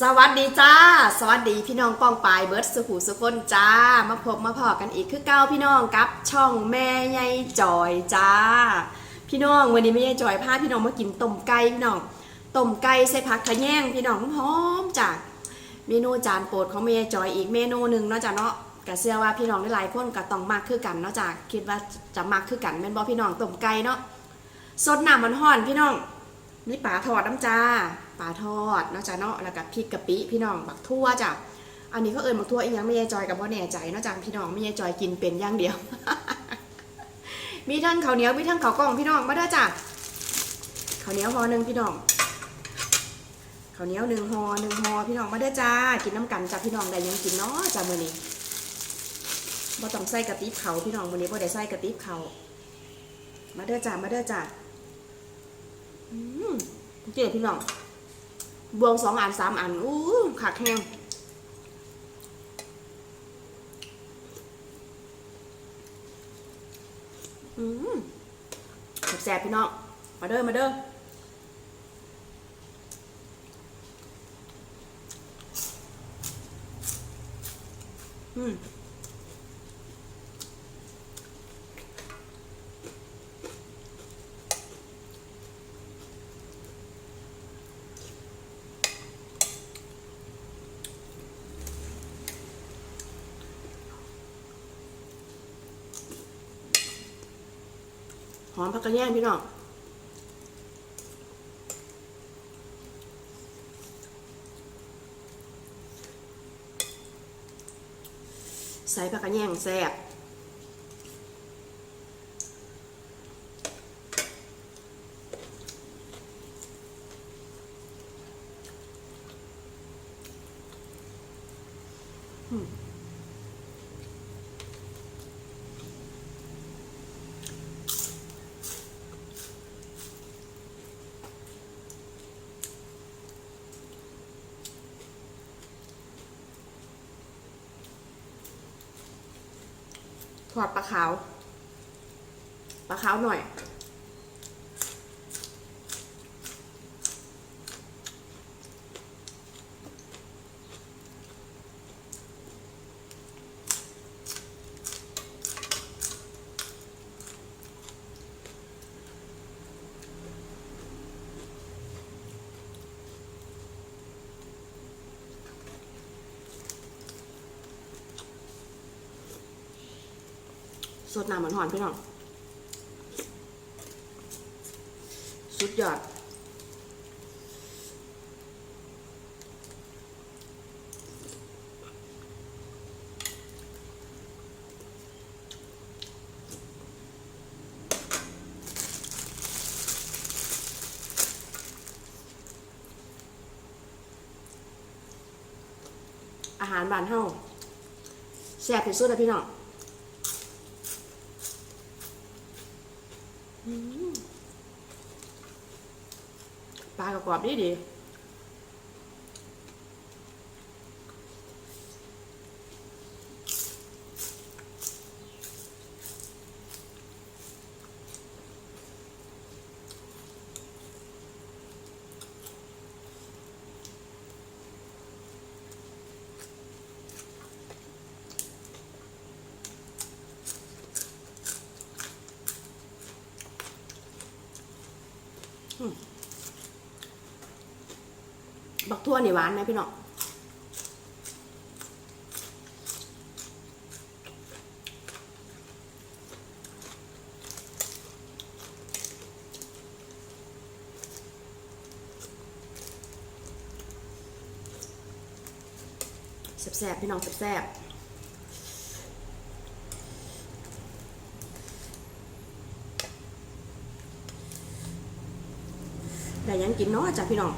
สวัสดีจ้า สวัสดีพี่น้องป้องปายเบิร์ดสุขุสุคนจ้า มาพบมาพอกันอีกคือเก้าพี่น้องกับช่องแม่ยายจอยจ้า พี่น้องวันนี้แม่ยายจอยพาพี่น้องมากินต้มไก่พี่น้องต้มไก่ใส่ผักขะแยงพี่น้องหอมจ้าเมนูจานโปรดของแม่ยายจอยอีกเมนูหนึ่งเนาะจ้าเนาะกะเชื่อว่าพี่น้องหลายคนก็ต้องมากคือกันเนาะจ้าคิดว่าจะมากคือกันแม่นบ่พี่น้องต้มไก่เนาะสดน้ำมันห่อนพี่น้อง มีปลาทอดน้ำจ้าปลาทอดเนาะจ้าเนาะแล้วก็พริกกะปิพี่น้องบักทั่วจ้ะอันนี้เขาเอิญบักทั่วอีกยังไม่ยายจอยกับพ่อแน่ใจเนาะจ้าพี่น้องไม่ยายจอยกินเป็นย่างเดียว มีทั้งข้าวเหนียวมีทั้งข้าวกล้องพี่น้องมาได้อจ้ะข้าวเหนียวห่อหนึ่งพี่น้องข้าวเหนียวหนึ่งห่อหนึ่งห่อพี่น้องมาได้อจ้ากินน้ำกันจ้าพี่น้องได้ยังกินเนาะจ้ามื้อนี้บ่ต้องใส่กระติบเขาพี่น้องมื้อนี้บ่ได้ใส่กระติบเขามาเด้อจ้ามาเด้อจ้า เจ๋พี่น้องบวงสองอันสามอันอู้ขาดแห้งอืมแซ่บพี่น้อง มาเด้อ มาเด้ออืม หอมผักกระแยงพี่น้องใส่ผักกระแยงแซ่บ ทอดปลาขาว ปลาขาวหน่อย สดน้ำเหมือนหอนพี่น้อง สุดยอดอาหารบ้านเฮาแซ่บที่สุดเลยพี่น้อง ปลากรอบดีดี บักทั่วนี่หวานนะพี่น้องแซ่บๆพี่น้องแซ่บๆ ยังกินเนาะจ้ะพี่น้อง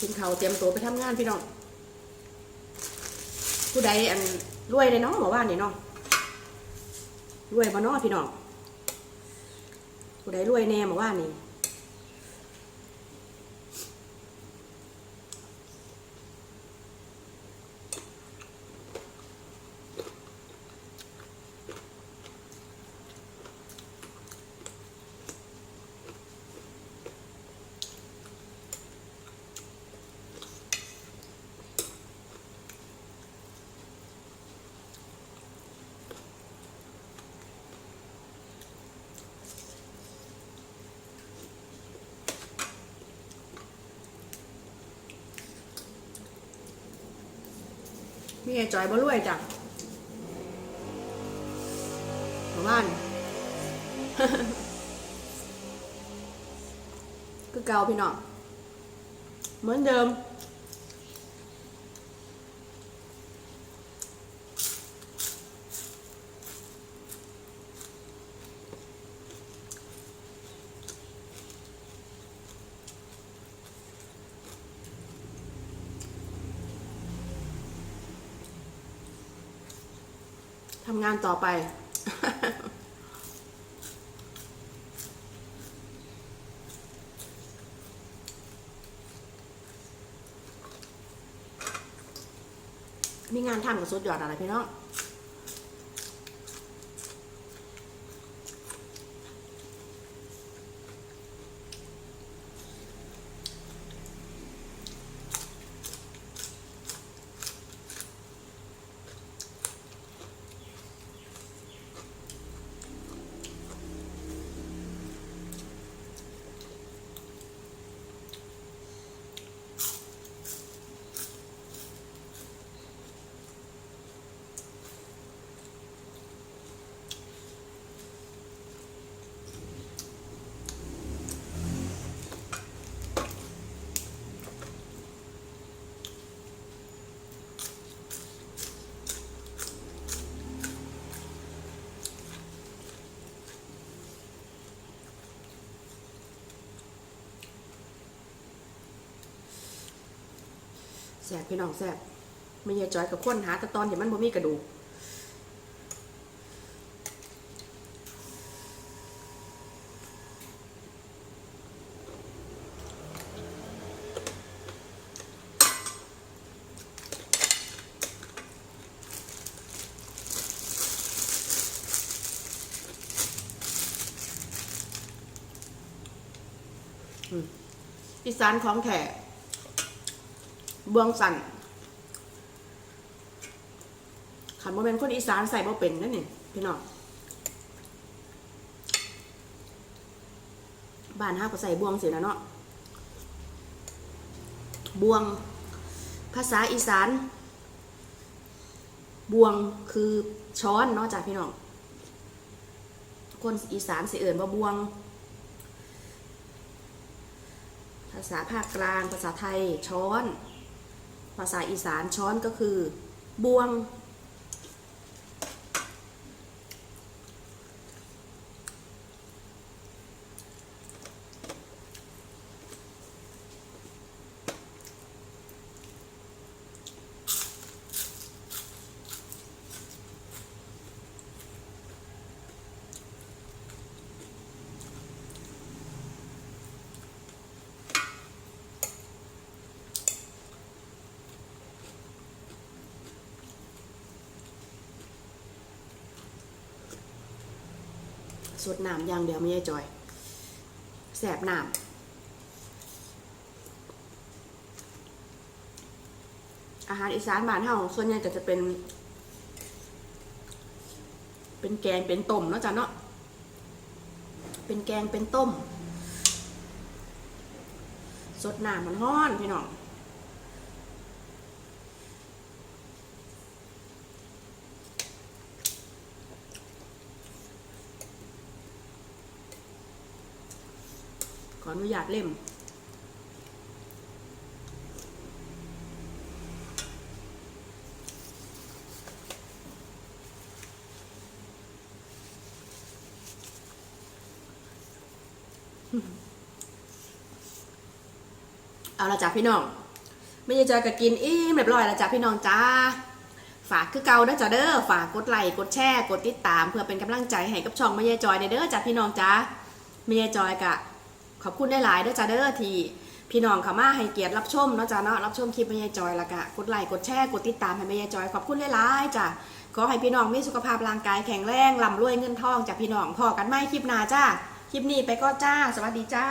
กินเขาวเตรียมตัวไปทำงานพี่น้อง ผู้ใดอันรวยเลยเนาะหมอว่านี่เนาะรวยบ่เนาะพี่น้องผู้ใดรวยแน่หมอว่านี่ มีไอ้จอยบ่รวยจ้ะบอกว่านคือเก่าพี่น้องเหมือนเดิม ทำงานต่อไป มีงานทำกับสุดยอดอะไรพี่น้อง แสบพี่น้องแสบไม่ยายจอยกับคนหาแตะตอนเดี๋ยวมันบ่มีกระดูกอีสานของแท้ เบืองสันขันบ่เป็นคนอีสานใส่บ่เป็นนั่นนี่พี่น้องบ้านห้าก็ใส่บวงเสินะเนาะบวง ภาษาอีสาน บวงคือช้อนเนาะจากพี่น้องคนอีสานเสิเอิ่นว่าบวง ภาษาภาคกลาง ภาษาไทยช้อน ภาษาอีสานช้อนก็คือ บวง สดน้ำอย่างเดียวไม่ใช่จอยแสบน้ำอาหารอีสานบ้านเฮาส่วนใหญ่ก็จะเป็น เป็นแกงเป็นต้มเนาะจ้ะเนาะเป็นแกงเป็นต้ม สดน้ำมันห้อนพี่น้อง ออนุญาตเล่ม เอาละจ้ะพี่น้อง ไม่ยายจอยก็กินอิ่มเรียบร้อยล้วจ้ะพี่น้องจ้าฝากคือเก่าเด้อจ้ะเด้อฝากกดไลค์กดแชร์กดติดตาม เพื่อเป็นกำลังใจให้กับช่องแม่ยายจอยเด้อจ้ะพี่น้องจ้าแม่ยายจอยกะ ขอบคุณได้หลายด้อจ้าเด้อที่พี่น้องเขามาให้เกียรติรับชมเนาะจ้าเนาะรับชมคลิปแม่ยายจอยและกะกดไลค์กดแชร์กดติดตามให้แม่ยายจอยขอบคุณได้หลายจ้าขอให้พี่น้องมีสุขภาพร่างกายแข็งแรงร่ำรวยเงินทองจากพี่น้องพอกันไหมคลิปหน้าจ้าคลิปนี้ไปก็จ้า สวัสดีจ้า